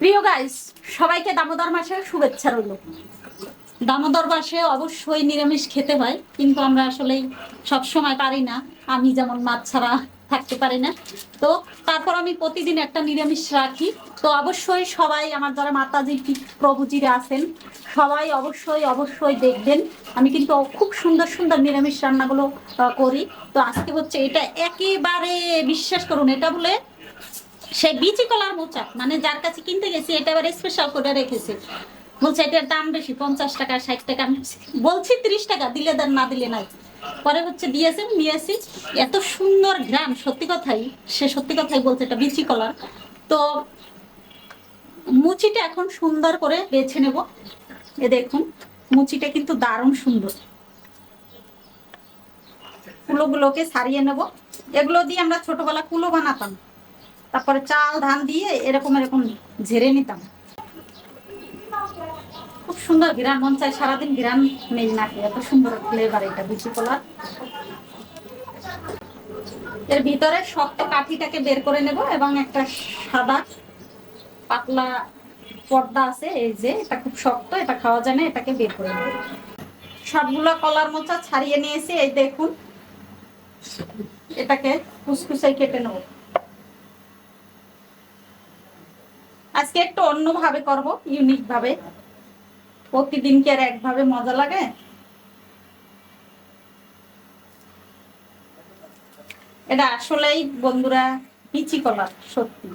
প্রিয় গাইস সবাইকে দামোদর মাসে শুভেচ্ছা রইল। দামোদর মাসে অবশ্যই নিরামিষ খেতে হয়, কিন্তু আমরা আসলে সব সময় পারি না। আমি যেমন মাছ ছাড়া থাকতে পারি না। তো তারপর আমি প্রতিদিন একটা নিরামিষ রাখি। তো অবশ্যই সবাই আমার যারা মাতাজি প্রভুজিরা আছেন, সবাই অবশ্যই অবশ্যই দেখবেন। আমি কিন্তু খুব সুন্দর সুন্দর নিরামিষ রান্নাগুলো করি। তো আজকে হচ্ছে এটা একেবারে, বিশ্বাস করুন, এটা বলে সে বিচি কলার মোচা মানে যার কাছে কিনতে গেছি, এটা এবার স্পেশাল করে রেখেছে। বলছে, এটার দাম বেশি, পঞ্চাশ টাকা, ষাট টাকা। বলছি ত্রিশ টাকা, দিলে দেন, না দিলে নাই। পরে হচ্ছে দিয়েছে নিয়েছি এত সুন্দর গ্রাম, সত্যি কথাই, সে সত্যি কথাই বলছে, এটা বিচি কলার। তো মুচিটা এখন সুন্দর করে বেছে নেব। এ দেখুন, মুচিটা কিন্তু দারুণ সুন্দর। কুলোগুলোকে সারিয়ে নেব। এগুলো দিয়ে আমরা ছোটবেলা কুলো বানাতাম। তারপরে চাল, ধান দিয়ে এরকম এরকম ঝেড়ে নিতাম। খুব সুন্দর ঘিরান, মন চাই সারাদিন ঘিরান নেই নাকি? এত সুন্দর ফ্লেভার এটা, বিচি কলার এর ভিতরে শক্ত কাঠিটাকে বের করে নেব এবং একটা সাদা পাতলা পর্দা আছে, এই যে, এটা খুব শক্ত, এটা খাওয়া যায় না, এটাকে বের করে নেব। সবগুলো কলার মোচা ছাড়িয়ে নিয়েছি, এই দেখুন। এটাকে কুচকুচাই কেটে নেব। আজকে একটু অন্যভাবে করব ইউনিক ভাবে। প্রতিদিন কি আর একভাবে মজা লাগে? এটা আসলেই বন্ধুরা পিচি কলার, সত্যি।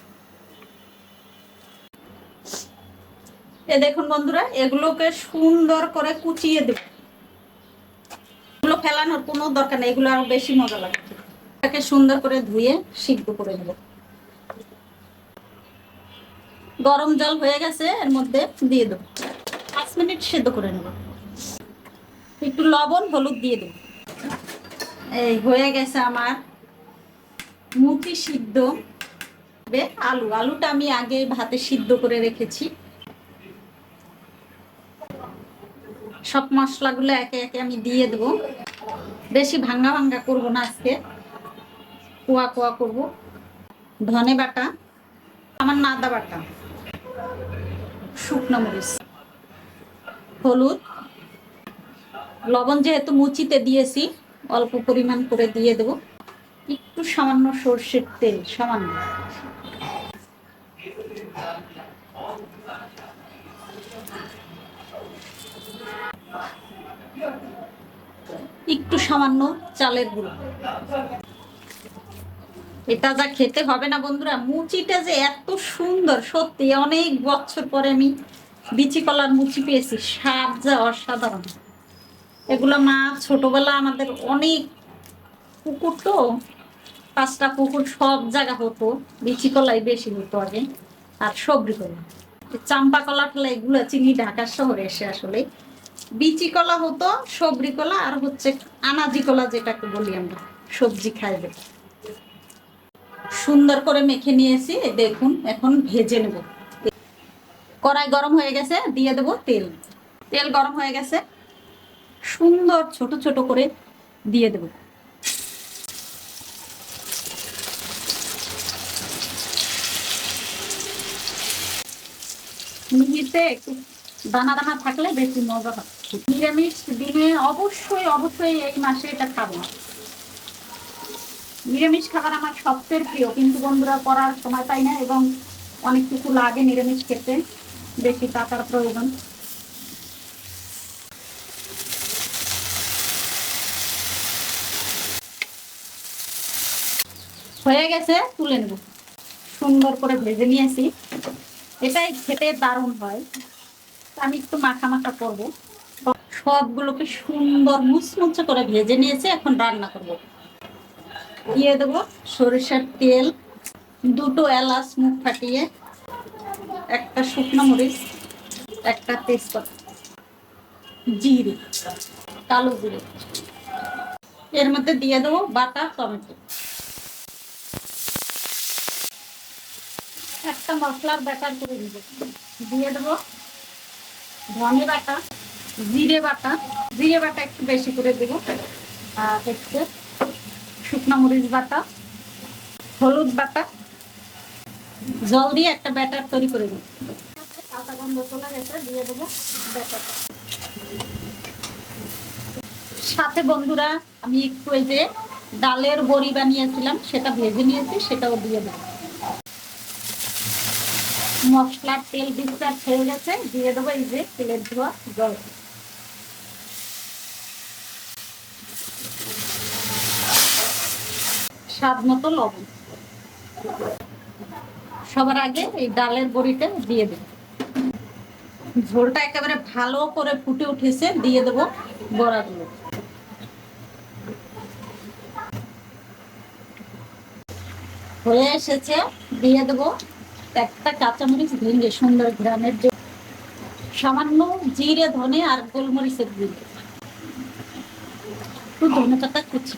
এ দেখুন বন্ধুরা, এগুলোকে সুন্দর করে কুচিয়ে দেব। এগুলো ফেলানোর কোনো দরকার নেই, এগুলো আরও বেশি মজা লাগে এটাকে সুন্দর করে ধুয়ে সিদ্ধ করে নেব। গরম জল হয়ে গেছে, এর মধ্যে দিয়ে দেবো। পাঁচ মিনিট সেদ্ধ করে নেব। একটু লবণ, হলুদ দিয়ে দেবো। এই হয়ে গেছে আমার মুচি সিদ্ধ। আলু। আলুটা আমি আগে ভাতে সিদ্ধ করে রেখেছি। সব মশলাগুলো একে একে আমি দিয়ে দেবো। বেশি ভাঙ্গা ভাঙ্গা করব না আজকে। কোয়া কোয়া করব। ধনে বাটা, আমার নাদা বাটা। শুকনো মরিচ। হলুদ। লবণ যেহেতু মুচিতে দিয়েছি, অল্প পরিমাণ করে দিয়ে দেব। একটু সামান্য সর্ষের তেল, সামান্য। একটু সামান্য চালের গুঁড়ো। এটা যা খেতে হবে না বন্ধুরা, মুচিটা যে এত সুন্দর, সত্যি অনেক বছর পরে আমি বিচি কলার মুচি পেয়েছি, স্বাদ যা অসাধারণ। এগুলো মা ছোটবেলা আমাদের অনেক পুকুর তো, পাঁচটা পুকুর সব জায়গা হতো, বিচি কলাই বেশি হতো আগে, আর সবরি কলা। চাম্পা কলা টলা এগুলো চিনি ঢাকা শহরে এসে আসলে। বিচি কলা হতো সবরি কলা, আর হচ্ছে আনাজি কলা যেটাকে বলি আমরা, সবজি খাইবে সুন্দর করে মেখে নিয়েছি দেখুন, এখন ভেজে নেব। কড়াই গরম হয়ে গেছে, দিয়ে দেব তেল। তেল গরম হয়ে গেছে, সুন্দর ছোট ছোট করে দিয়ে দেব। মিহিতে একটু দানা দানা থাকলে বেশি মজা হয়। নিরামিষ দিনে অবশ্যই অবশ্যই এই মাসে এটা খাব। নিরামিষ খাবার আমার সবচেয়ে প্রিয়, কিন্তু বন্ধুরা করার সময় পাই না এবং অনেক কিছু লাগে নিরামিষ খেতে, বেশি টাকার প্রয়োজন। হয়ে গেছে, তুলে নেব। সুন্দর করে ভেজে নিয়েছি। এটাই খেতে দারুণ হয়। আমি একটু মাখা মাখা করব। সবগুলোকে সুন্দর মুচমুচে করে ভেজে নিয়েছি, এখন রান্না করব। দিয়ে দেবো সরিষার তেল, দুটো এলাচ মুখ ফাটিয়ে, একটা শুকনো মরিচ, একটা তেজপাতা, জিরে, কালো জিরে। এর মধ্যে দিয়ে দেবো বাটা টমেটো। একটা মশলার ব্যাটার করে দিব দিয়ে দেবো ধনে বাটা, জিরে বাটা। জিরে বাটা একটু বেশি করে দেবো, আর হচ্ছে শুকনো মরিচ বাটা, হলুদ বাটা, জল দিয়ে একটা ব্যাটার তৈরি করে দিই সাথে বন্ধুরা, আমি একটু এই যে ডালের বড়ি বানিয়েছিলাম, সেটা ভেজে নিয়েছি, সেটাও দিয়ে দেবো। মশলার তেল ডিসচার্জ হয়ে গেছে, দিয়ে দেবো এই যে তেলের ধোয়া জল। স্বাদ মতো লবণ। সবার আগে এই ডালের বড়িটা দিয়ে দেব। ঝোলটা একেবারে ভালো করে ফুটে উঠেছে, দিয়ে দেবো বড়াগুলো। হয়ে এসেছে, দিয়ে দেবো একটা কাঁচামরিচ ভেঙে সুন্দর গ্রামের যে সামান্য জিরে, ধনে আর গোলমরিচের গুঁড়ো। একটু ধনে পাতা কুচি।